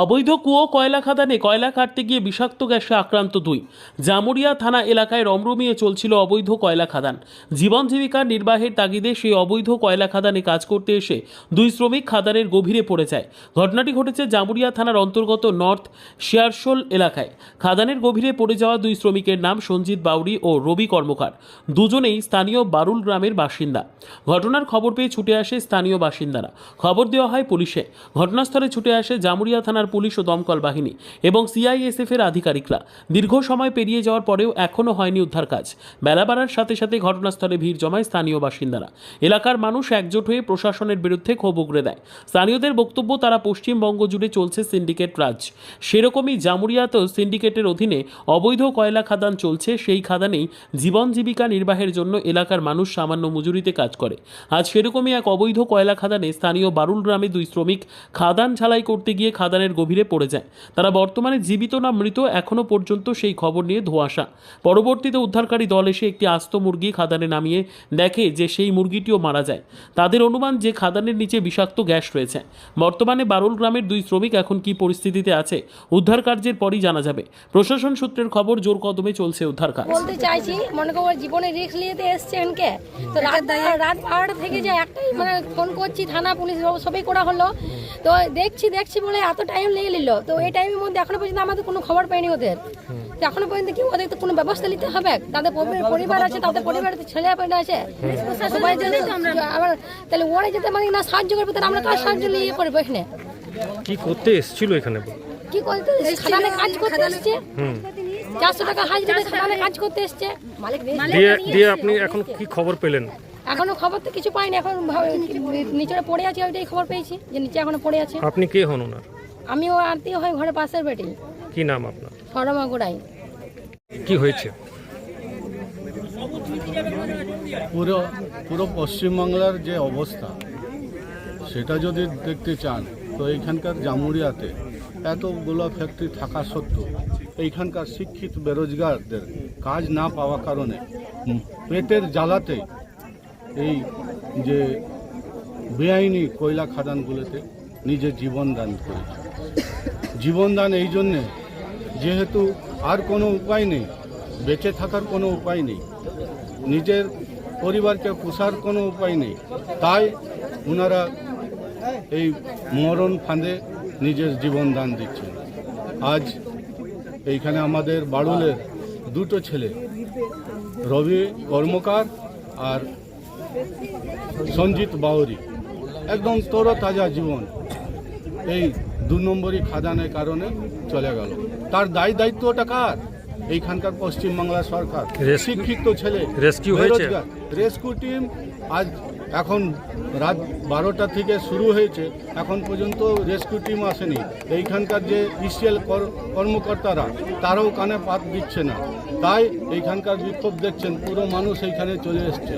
অবৈধ কুয়ো কয়লা খাদানে কয়লা কাটতে গিয়ে বিষাক্ত গ্যাসে আক্রান্ত দুই। জামুরিয়া থানা এলাকায় রমরমিয়ে চলছিল অবৈধ কয়লা খাদান। জীবন জীবিকার নির্বাহের তাগিদে সেই অবৈধ কয়লা খাদানে কাজ করতে এসে দুই শ্রমিক খাদানের গভীরে পড়ে যায়। ঘটনাটি ঘটেছে জামুরিয়া থানার অন্তর্গত নর্থ শেয়ারশোল এলাকায়। খাদানের গভীরে পড়ে যাওয়া দুই শ্রমিকের নাম সঞ্জিত বাউরি ও রবি কর্মকার। দুজনেই স্থানীয় বারুল গ্রামের বাসিন্দা। ঘটনার খবর পেয়ে ছুটে আসে স্থানীয় বাসিন্দারা। খবর দেওয়া হয় পুলিশে। ঘটনাস্থলে ছুটে আসে জামুরিয়া থানার পুলিশ ও দমকল বাহিনী এবং সিআইএসএফ এর আধিকারিকরা। দীর্ঘ সময় পেরিয়ে যাওয়ার পরেও এখনও হয়নি উদ্ধার কাজ। বেলা বাড়ার সাথে সাথে ঘটনাস্থলে ভিড় জমায় স্থানীয় বাসিন্দারা। এলাকার মানুষ একজোট হয়ে প্রশাসনের বিরুদ্ধে ক্ষোভ উগড়ে দেয়। স্থানীয়দের বক্তব্য তারা পশ্চিমবঙ্গ জুড়ে চলছে সিন্ডিকেট রাজ। সেরকমই জামুরিয়াতেও সিন্ডিকেটের অধীনে অবৈধ কয়লা খাদান চলছে। সেই খাদানেই জীবন জীবিকা নির্বাহের জন্য এলাকার মানুষ সামান্য মজুরিতে কাজ করে। আজ সেরকমই এক অবৈধ কয়লা খাদানে স্থানীয় বারুল গ্রামে দুই শ্রমিক খাদান ঝালাই করতে গিয়ে খাদানের গভীরে পড়ে যায়। তারা বর্তমানে জীবিত না মৃত এখনও পর্যন্ত সেই খবর নিয়ে ধোঁয়াশা। পরবর্তীতে উদ্ধারকারী দল এসে একটি আস্ত মুরগি খাদানে নামিয়ে দেখে যে সেই মুরগিটিও মারা যায়। তাদের অনুমান যে খাদানের নিচে বিষাক্ত গ্যাস রয়েছে। বর্তমানে বারুল গ্রামের দুই শ্রমিক এখন কি পরিস্থিতিতে আছে উদ্ধার কার্যের পরই জানা যাবে। প্রশাসন সূত্রের খবর জোর কদমে চলছে উদ্ধার কাজ। বলতে চাইছি মনে করো জীবনে রিস্ক নিতে এসছে এনকে। তো রাত রাত বারোটা থেকে যে একটাই মানে ফোন করছি থানা পুলিশ সবই করা হলো। তো দেখছি দেখছি বলে এত টাইম লেগে নিল। তো এই টাইমের মধ্যে এখনও পর্যন্ত আমাদের কোনো খবর পাইনি ওদের। তো এখনও পর্যন্ত কি ওদের তো কোনো ব্যবস্থা নিতে হবে? তাদের পরিবার আছে তাদের পরিবারে ছেলে পেলে আছে। সবাই জন্য আবার তাহলে ওরা যেতে মানে না সাহায্য করবে তাহলে আমরা কাজ সাহায্য নিয়ে ইয়ে করব এখানে? কি করতে এসেছিল এখানে? কি করতে খাদানে কাজ করতে এসছে। চারশো টাকা হাজিরা খাদানে কাজ করতে এসছে। দিয়ে আপনি এখন কি খবর পেলেন? এখনও খবর তো কিছু পাইনি। এখন নিচে পড়ে আছে ওইটাই খবর পেয়েছি যে নিচে এখনও পড়ে আছে। আপনি কে হন ওনার? আমিও আরতিও হয় ঘরে পাশের বেটি কি নাম আপনার? সরমা গোড়াই। কি হয়েছে? পুরো পুরো পশ্চিমবাংলার যে অবস্থা সেটা যদি দেখতে চান তো এইখানকার জামুরিয়াতে এতগুলো ফ্যাক্টরি থাকা সত্ত্বেও এইখানকার শিক্ষিত বেরোজগারদের কাজ না পাওয়া কারণে পেটের জ্বালাতে এই যে বেআইনি কয়লা খাদানগুলোতে নিজের জীবন দান করেছে জীবন দান এই জন্যে, যেহেতু আর কোনো উপায় নেই, বেঁচে থাকার কোনো উপায় নেই, নিজের পরিবারকে পোষার কোনো উপায় নেই, তাই ওনারা এই মরণ ফাঁদে নিজের জীবন দান দিচ্ছেন। আজ এইখানে আমাদের বাড়ুলের দুটো ছেলে, রবি কর্মকার আর সঞ্জিত বাউরি। একদম তরতাজা জীবন। এই দু নম্বরই খাদানের কারণে চলে গেল। তার দায় দায়িত্বটা কার? এইখানকার পশ্চিমবাংলা সরকার। শিক্ষিত ছেলে। রেস্কিউ হয়েছে? রেস্কিউ টিম আজ এখন রাত বারোটা থেকে শুরু হয়েছে। এখন পর্যন্ত রেস্কিউ টিম আসেনি। এইখানকার যে ইসিএল কর্মকর্তারা তারাও কানে পাত দিচ্ছে না। তাই এইখানকার বিক্ষোভ দেখছেন। পুরো মানুষ এইখানে চলে এসছে।